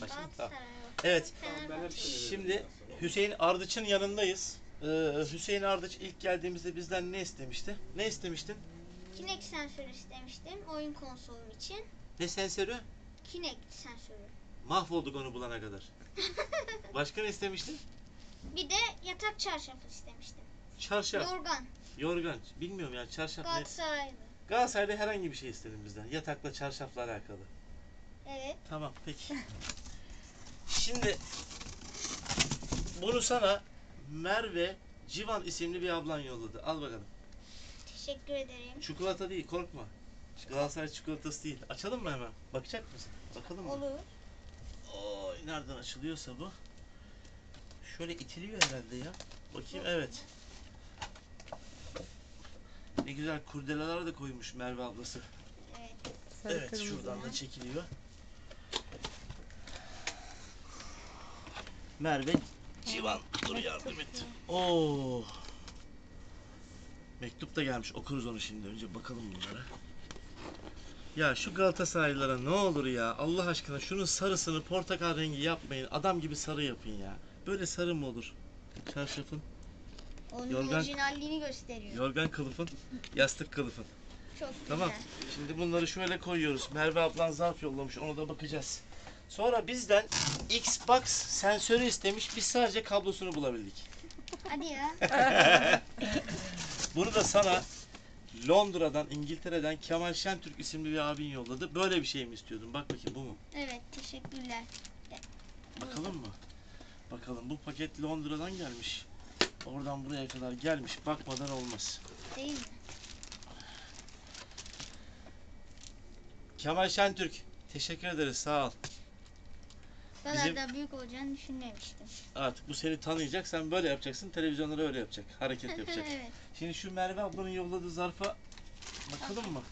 Başlayalım. Tamam. Evet. Şimdi Hüseyin Ardıç'ın yanındayız. Ee, Hüseyin Ardıç ilk geldiğimizde bizden ne istemişti? Ne istemiştin? Kinect sensörü istemiştim oyun konsolum için. Ne sensörü? Kinect sensörü. Mahvolduk onu bulana kadar. Başka ne istemiştin? Bir de yatak çarşafı istemiştim. Çarşaf, Yorgan. yorgan. Bilmiyorum yani çarşaf ne? Galatasaraylı. Galatasaray'da herhangi bir şey istedim bizden. Yatakla çarşafla alakalı. Evet. Tamam peki. Şimdi bunu sana Merve Civan isimli bir ablan yolladı. Al bakalım. Teşekkür ederim. Çikolata değil korkma. Galatasaray çikolatası değil. Açalım mı hemen? Bakacak mısın? Bakalım mı? Olur. Oy nereden açılıyorsa bu. Şöyle itiliyor herhalde ya. Bakayım evet. Ne güzel kurdelalar da koymuş Merve ablası. Evet. Sarı evet kırmızı şuradan da çekiliyor. Merve Civan dur yardım et. Oo. Mektup da gelmiş. Okuruz onu şimdi. Önce bakalım bunlara. Ya şu Galatasaraylılara ne olur ya. Allah aşkına şunun sarısını portakal rengi yapmayın. Adam gibi sarı yapın ya. Böyle sarı mı olur? Çarşafın, Onun Yorgan- orijinalliğini gösteriyor. yorgan kılıfın, yastık kılıfın. Çok güzel. Tamam. Şimdi bunları şöyle koyuyoruz. Merve ablan zarf yollamış. Onu da bakacağız. Sonra bizden Xbox sensörü istemiş. Biz sadece kablosunu bulabildik. Hadi ya. Bunu da sana Londra'dan, İngiltere'den Kemal Şentürk isimli bir abin yolladı. Böyle bir şey mi istiyordun? Bak bakayım bu mu? Evet teşekkürler. Bakalım mı? Bakalım bu paket Londra'dan gelmiş. Oradan buraya kadar gelmiş. Bakmadan olmaz. Değil mi? Kemal Şentürk. Teşekkür ederiz. Sağ ol. Kadar Bizim- da büyük olacağını düşünmemiştim. Artık bu seni tanıyacak. Sen böyle yapacaksın. Televizyonlara öyle yapacak. Hareket yapacak. evet. Şimdi şu Merve ablanın yolladığı zarfa bakalım mı?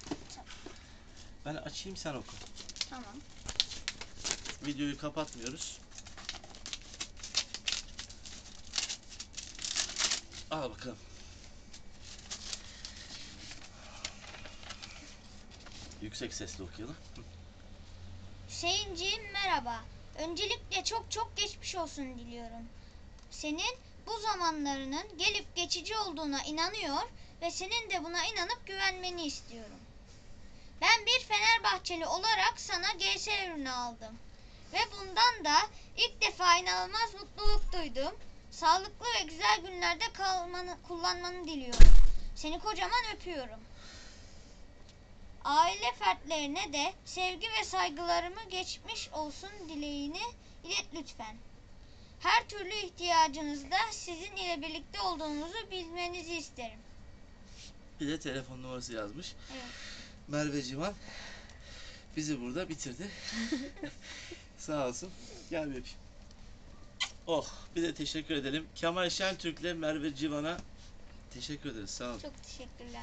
Ben açayım sen oku. Tamam. Videoyu kapatmıyoruz. Al bakalım. Yüksek sesle okuyalım. Hüseyinciğim merhaba. Öncelikle çok çok geçmiş olsun diliyorum. Senin bu zamanlarının gelip geçici olduğuna inanıyor ve senin de buna inanıp güvenmeni istiyorum. Ben bir Fenerbahçeli olarak sana GS ürünü aldım. Ve bundan da ilk defa inanılmaz mutluluk duydum. Sağlıklı ve güzel günlerde kalmanı, kullanmanı diliyorum. Seni kocaman öpüyorum. Aile fertlerine de sevgi ve saygılarımı geçmiş olsun dileğini ilet lütfen. Her türlü ihtiyacınızda sizin ile birlikte olduğunuzu bilmenizi isterim. Bir de telefon numarası yazmış. Evet. Merve Civan bizi burada bitirdi. Sağ olsun. Gel bir öpeyim. Oh bir de teşekkür edelim. Kemal Şentürk'le Merve Civan'a teşekkür ederiz. Sağ olun. Çok teşekkürler.